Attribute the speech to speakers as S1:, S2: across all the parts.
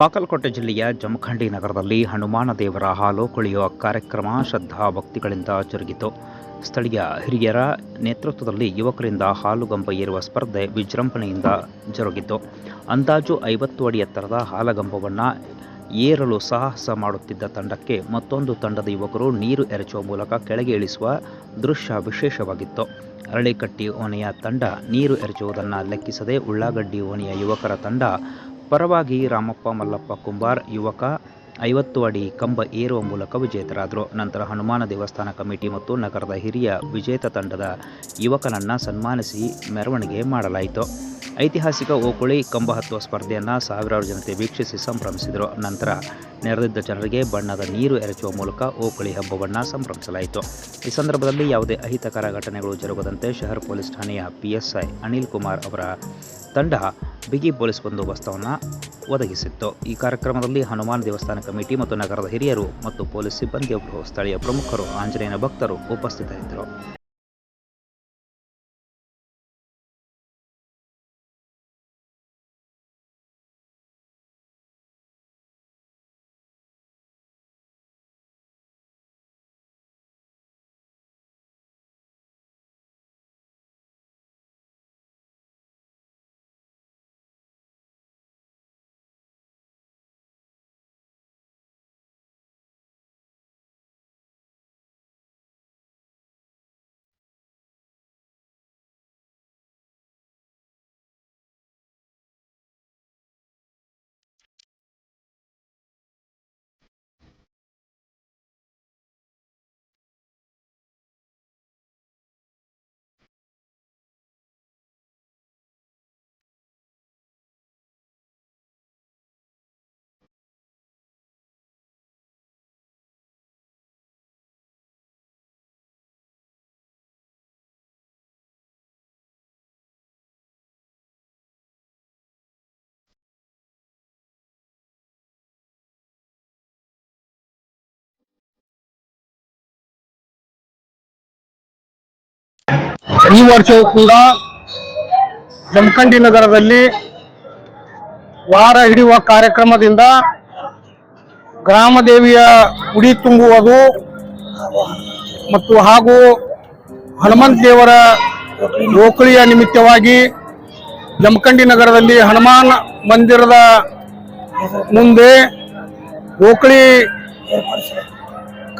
S1: ಬಾಗಲಕೋಟೆ ಜಿಲ್ಲೆಯ ಜಮಖಂಡಿ ನಗರದಲ್ಲಿ ಹನುಮಾನ ದೇವರ ಹಾಲು ಕುಳಿಯುವ ಕಾರ್ಯಕ್ರಮ ಶ್ರದ್ಧಾ ಭಕ್ತಿಗಳಿಂದ ಜರುಗಿತು. ಸ್ಥಳೀಯ ಹಿರಿಯರ ನೇತೃತ್ವದಲ್ಲಿ ಯುವಕರಿಂದ ಹಾಲುಗಂಬ ಏರುವ ಸ್ಪರ್ಧೆ ವಿಜೃಂಭಣೆಯಿಂದ ಜರುಗಿತು. ಅಂದಾಜು ಐವತ್ತು ಅಡಿ ಎತ್ತರದ ಹಾಲಗಂಬವನ್ನು ಏರಲು ಸಾಹಸ ಮಾಡುತ್ತಿದ್ದ ತಂಡಕ್ಕೆ ಮತ್ತೊಂದು ತಂಡದ ಯುವಕರು ನೀರು ಎರಚುವ ಮೂಲಕ ಕೆಳಗೆ ಇಳಿಸುವ ದೃಶ್ಯ ವಿಶೇಷವಾಗಿತ್ತು. ಅರಳಿಕಟ್ಟಿ ಓನೆಯ ತಂಡ ನೀರು ಎರಚುವುದನ್ನು ಲೆಕ್ಕಿಸದೆ ಉಳ್ಳಾಗಡ್ಡಿ ಓನೆಯ ಯುವಕರ ತಂಡ ಪರವಾಗಿ ರಾಮಪ್ಪ, ಮಲ್ಲಪ್ಪ, ಕುಂಬಾರ್, ಯುವಕ ಐವತ್ತು ಅಡಿ ಕಂಬ ಏರುವ ಮೂಲಕ ವಿಜೇತರಾದರು. ನಂತರ ಹನುಮಾನ ದೇವಸ್ಥಾನ ಕಮಿಟಿ ಮತ್ತು ನಗರದ ಹಿರಿಯ ವಿಜೇತ ತಂಡದ ಯುವಕನನ್ನು ಸನ್ಮಾನಿಸಿ ಮೆರವಣಿಗೆ ಮಾಡಲಾಯಿತು. ಐತಿಹಾಸಿಕ ಓಕುಳಿ ಕಂಬ ಹತ್ತುವ ಸ್ಪರ್ಧೆಯನ್ನು ಸಾವಿರಾರು ಜನತೆ ವೀಕ್ಷಿಸಿ ಸಂಭ್ರಮಿಸಿದರು. ನಂತರ ನೆರೆದಿದ್ದ ಜನರಿಗೆ ಬಣ್ಣದ ನೀರು ಎರಚುವ ಮೂಲಕ ಓಕುಳಿ ಹಬ್ಬವನ್ನು ಸಂಭ್ರಮಿಸಲಾಯಿತು. ಈ ಸಂದರ್ಭದಲ್ಲಿ ಯಾವುದೇ ಅಹಿತಕರ ಘಟನೆಗಳು ಜರುಗದಂತೆ ಶಹರ್ ಪೊಲೀಸ್ ಠಾಣೆಯ ಪಿಎಸ್ಐ ಅನಿಲ್ ಕುಮಾರ್ ಅವರ ತಂಡ ಬಿಗಿ ಪೊಲೀಸ್ ಬಂದೋಬಸ್ತವನ್ನು ಒದಗಿಸಿತ್ತು. ಈ ಕಾರ್ಯಕ್ರಮದಲ್ಲಿ ಹನುಮಾನ್ ದೇವಸ್ಥಾನ ಕಮಿಟಿ ಮತ್ತು ನಗರದ ಹಿರಿಯರು ಮತ್ತು ಪೊಲೀಸ್ ಸಿಬ್ಬಂದಿಯೊಬ್ಬರು ಸ್ಥಳೀಯ ಪ್ರಮುಖರು, ಆಂಜನೇಯನ ಭಕ್ತರು ಉಪಸ್ಥಿತರಿದ್ದರು.
S2: ಈ ವರ್ಷವೂ ಕೂಡ ಜಮಖಂಡಿ ನಗರದಲ್ಲಿ ವಾರ ಹಿಡಿಯುವ ಕಾರ್ಯಕ್ರಮದಿಂದ ಗ್ರಾಮದೇವಿಯ ಉಡಿ ತುಂಬುವುದು ಮತ್ತು ಹಾಗೂ ಹನುಮಂತ ದೇವರ ಓಕಳಿಯ ನಿಮಿತ್ತವಾಗಿ ಜಮಖಂಡಿ ನಗರದಲ್ಲಿ ಹನುಮಾನ್ ಮಂದಿರದ ಮುಂದೆ ಓಕಳಿ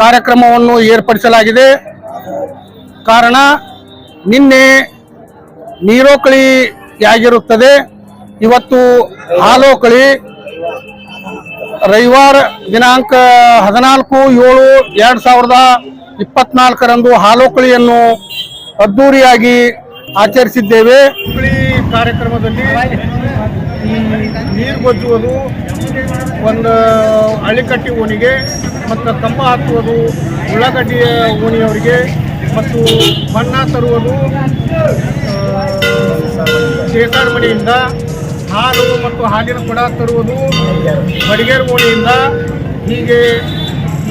S2: ಕಾರ್ಯಕ್ರಮವನ್ನು ಏರ್ಪಡಿಸಲಾಗಿದೆ. ಕಾರಣ ನಿನ್ನೆ ನೀರೋಕಳಿಯಾಗಿರುತ್ತದೆ ಇವತ್ತು ಹಾಲೋಕಳಿ ರವಿವಾರ ದಿನಾಂಕ ಹದಿನಾಲ್ಕು ಏಳು ಎರಡು ಸಾವಿರದ ಇಪ್ಪತ್ನಾಲ್ಕರಂದು ಹಾಲೋಕಳಿಯನ್ನು ಅದ್ದೂರಿಯಾಗಿ ಆಚರಿಸಿದ್ದೇವೆ. ಕಾರ್ಯಕ್ರಮದಲ್ಲಿ ನೀರು ಗೊಜ್ಜುವುದು ಒಂದು ಅಳಿಕಟ್ಟಿ ಓಣಿಗೆ ಮತ್ತು ಕಂಬ ಹಾಕುವುದು ಉಳ್ಳಾಗಡ್ಡಿಯ ಓಣಿಯವರಿಗೆ ಮತ್ತು ಬಣ್ಣ ತರುವುದು ಶೇಖರ್ ಮನೆಯಿಂದ ಹಾಲು ಮತ್ತು ಹಾಲಿನ ಕೊಡ ತರುವುದು ಬಡಿಗೇರ್ ಓಣಿಯಿಂದ ಹೀಗೆ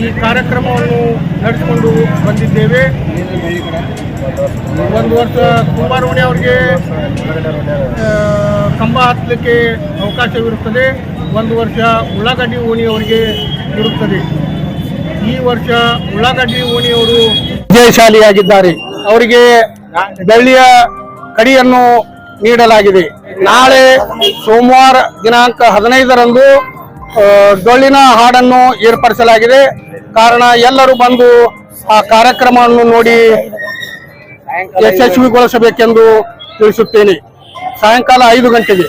S2: ಈ ಕಾರ್ಯಕ್ರಮವನ್ನು ನಡೆಸಿಕೊಂಡು ಬಂದಿದ್ದೇವೆ. ಒಂದು ವರ್ಷ ಕುಂಬಾರ ಓಣಿ ಅವರಿಗೆ ಕಂಬ ಹತ್ತಲಿಕ್ಕೆ ಅವಕಾಶವಿರುತ್ತದೆ. ಒಂದು ವರ್ಷ ಉಳ್ಳಾಗಡ್ಡಿ ಓಣಿಯವರಿಗೆ ಇರುತ್ತದೆ. ಈ ವರ್ಷ ಉಳ್ಳಾಗಡ್ಡಿ ಓಣಿಯವರು ವಿಜಯಶಾಲಿಯಾಗಿದ್ದಾರೆ. ಅವರಿಗೆ ಬೆಳ್ಳಿಯ ಕಡಿಯನ್ನು ನೀಡಲಾಗಿದೆ. ನಾಳೆ ಸೋಮವಾರ ದಿನಾಂಕ ಹದಿನೈದರಂದು ಡೊಳ್ಳಿನ ಹಾಡನ್ನು ಏರ್ಪಡಿಸಲಾಗಿದೆ. ಕಾರಣ ಎಲ್ಲರೂ ಬಂದು ಆ ಕಾರ್ಯಕ್ರಮವನ್ನು ನೋಡಿ ಯಶಸ್ವಿಗೊಳಿಸಬೇಕೆಂದು ತಿಳಿಸುತ್ತೇನೆ. ಸಾಯಂಕಾಲ ಐದು ಗಂಟೆಗೆ.